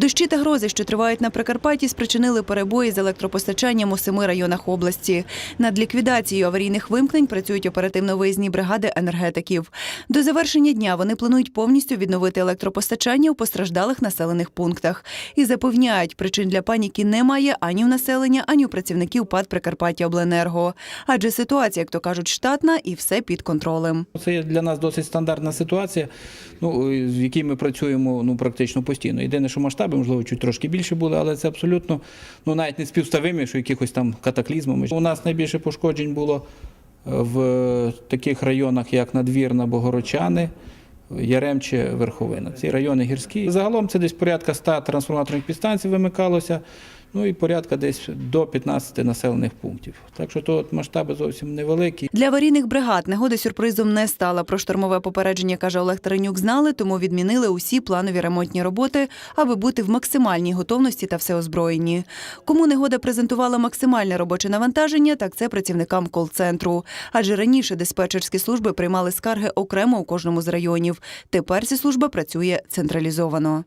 Дощі та грози, що тривають на Прикарпатті, спричинили перебої з електропостачанням у семи районах області. Над ліквідацією аварійних вимкнень працюють оперативно-виїзні бригади енергетиків. До завершення дня вони планують повністю відновити електропостачання у постраждалих населених пунктах і запевняють, причин для паніки немає ані в населення, ані у працівників ПАД Прикарпаття Обленерго. Адже ситуація, як то кажуть, штатна і все під контролем. Це для нас досить стандартна ситуація, ну, в якій ми працюємо ну, практично постійно. Єдине, що масштаби, можливо, чуть трошки більше були, але це абсолютно ну, навіть не співставимі, що якихось там катаклізмами. У нас найбільше пошкоджень було в таких районах, як Надвірна, Богородчани, Яремче, Верховина. Ці райони гірські. Загалом це десь порядка 100 трансформаторних підстанцій вимикалося, ну і порядка десь до 15 населених пунктів. Так що тут масштаби зовсім невеликі. Для аварійних бригад негода сюрпризом не стала. Про штормове попередження, каже Олег Таренюк, знали, тому відмінили усі планові ремонтні роботи, аби бути в максимальній готовності та всеозброєнні. Кому негода презентувала максимальне робоче навантаження, так це працівникам кол-центру. Адже раніше диспетчерські служби приймали скарги окремо у кожному з районів. Тепер ця служба працює централізовано.